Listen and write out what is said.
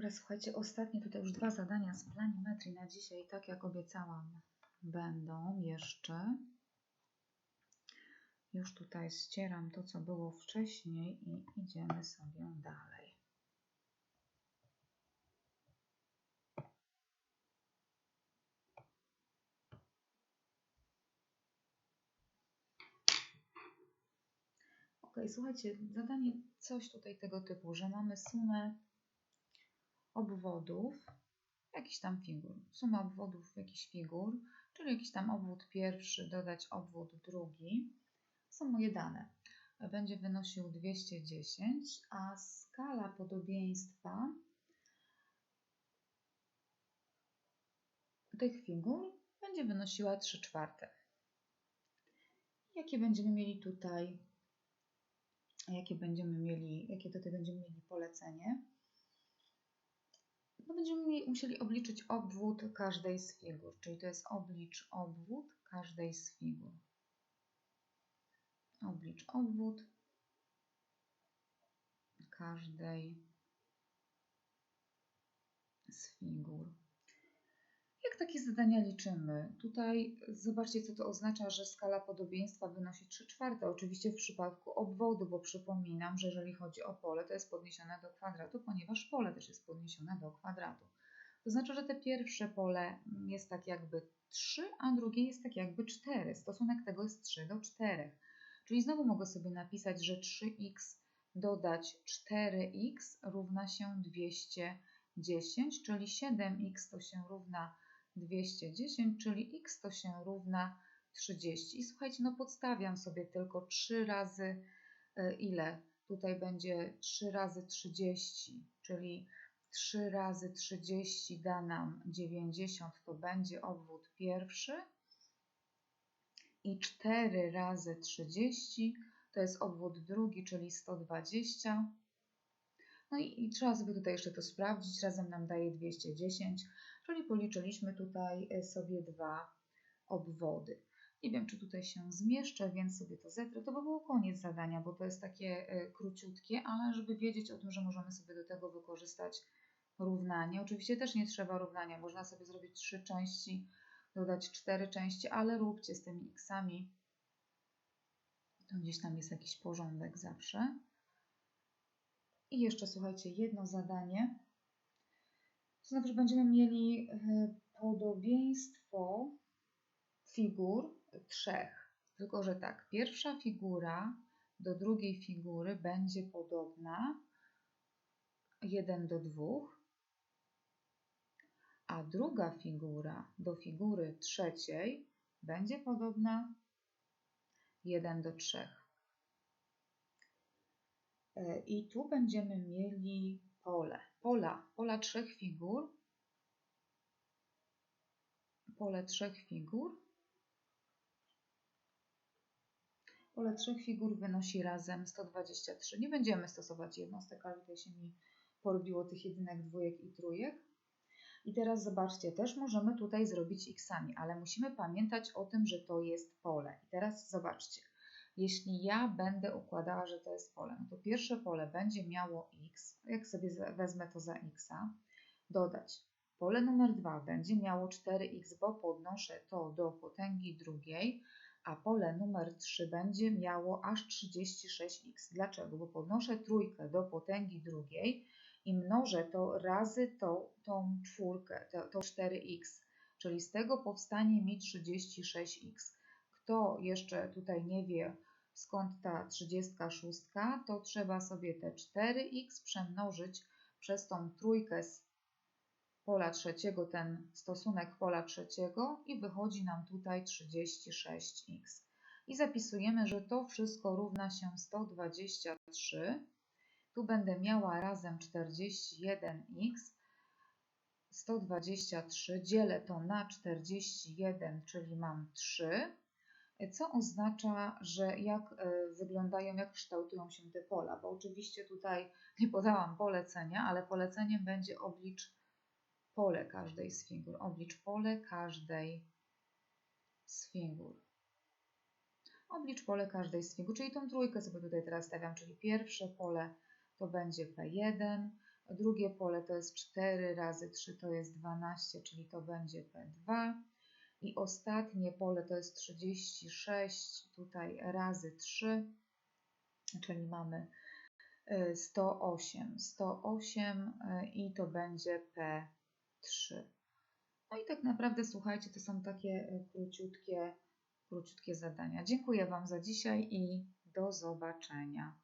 Dobra, słuchajcie, ostatnie tutaj już dwa zadania z planimetrii na dzisiaj, tak jak obiecałam, będą jeszcze. Już tutaj ścieram to, co było wcześniej i idziemy sobie dalej. Ok, słuchajcie, zadanie coś tutaj tego typu, że mamy sumę obwodów, jakiś tam figur, suma obwodów jakichś figur, czyli jakiś tam obwód pierwszy dodać obwód drugi, są moje dane. Będzie wynosił 210, a skala podobieństwa tych figur będzie wynosiła 3 czwarte. Jakie będziemy mieli tutaj, jakie będziemy mieli, jakie tutaj będziemy mieli polecenie? No będziemy musieli obliczyć obwód każdej z figur, czyli to jest oblicz obwód każdej z figur. Oblicz obwód każdej z figur. Takie zadania liczymy? Tutaj zobaczcie, co to oznacza, że skala podobieństwa wynosi 3 czwarte. Oczywiście w przypadku obwodu, bo przypominam, że jeżeli chodzi o pole, to jest podniesione do kwadratu, ponieważ pole też jest podniesione do kwadratu. To znaczy, że te pierwsze pole jest tak jakby 3, a drugie jest tak jakby 4. Stosunek tego jest 3 do 4. Czyli znowu mogę sobie napisać, że 3x dodać 4x równa się 210, czyli 7x to się równa 210, czyli x to się równa 30. I słuchajcie, no podstawiam sobie tylko 3 razy e, ile? Tutaj będzie 3 razy 30, czyli 3 razy 30 da nam 90, to będzie obwód pierwszy. I 4 razy 30 to jest obwód drugi, czyli 120. No i, i, trzeba sobie tutaj jeszcze to sprawdzić. Razem nam daje 210, czyli policzyliśmy tutaj e, sobie dwa obwody. Nie wiem, czy tutaj się zmieszczę, więc sobie to zetrę. To by było koniec zadania, bo to jest takie e, króciutkie, ale żeby wiedzieć o tym, że możemy sobie do tego wykorzystać równanie. Oczywiście też nie trzeba równania, można sobie zrobić trzy części, dodać cztery części, ale róbcie z tymi xami. To gdzieś tam jest jakiś porządek zawsze. I jeszcze słuchajcie, jedno zadanie. To znaczy, że będziemy mieli e, podobieństwo figur trzech. Tylko, że tak, pierwsza figura do drugiej figury będzie podobna 1 do 2, a druga figura do figury trzeciej będzie podobna 1 do 3. E, I tu będziemy mieli pole. Pola, pola trzech figur. Pole trzech figur. Pole trzech figur wynosi razem 123. Nie będziemy stosować jednostek, ale tutaj się mi porobiło tych jedynek, dwójek i trójek. I teraz zobaczcie, też możemy tutaj zrobić xami, ale musimy pamiętać o tym, że to jest pole. I teraz zobaczcie, jeśli ja będę układała, że to jest pole, no to pierwsze pole będzie miało x, jak sobie wezmę to za x, dodać. Pole numer 2 będzie miało 4x, bo podnoszę to do potęgi drugiej, a pole numer 3 będzie miało aż 36x. Dlaczego? Bo podnoszę trójkę do potęgi drugiej i mnożę to razy to, tą czwórkę, to, to 4x, czyli z tego powstanie mi 36x. Kto jeszcze tutaj nie wie, skąd ta 36, to trzeba sobie te 4x przemnożyć przez tą trójkę z pola trzeciego, ten stosunek pola trzeciego i wychodzi nam tutaj 36x. I zapisujemy, że to wszystko równa się 123. Tu będę miała razem 41x. 123 dzielę to na 41, czyli mam 3 co oznacza, że jak e, wyglądają, jak kształtują się te pola, bo oczywiście tutaj nie podałam polecenia, ale poleceniem będzie oblicz pole każdej z figur. Oblicz pole każdej z figur. Oblicz pole każdej z figur, czyli tą trójkę sobie tutaj teraz stawiam, czyli pierwsze pole to będzie P1, Drugie pole to jest 4 razy 3 to jest 12, czyli to będzie P2. I ostatnie pole to jest 36, tutaj razy 3, czyli mamy y, 108. 108 y, i to będzie P3. No i tak naprawdę, słuchajcie, to są takie y, króciutkie, króciutkie zadania. Dziękuję Wam za dzisiaj i do zobaczenia.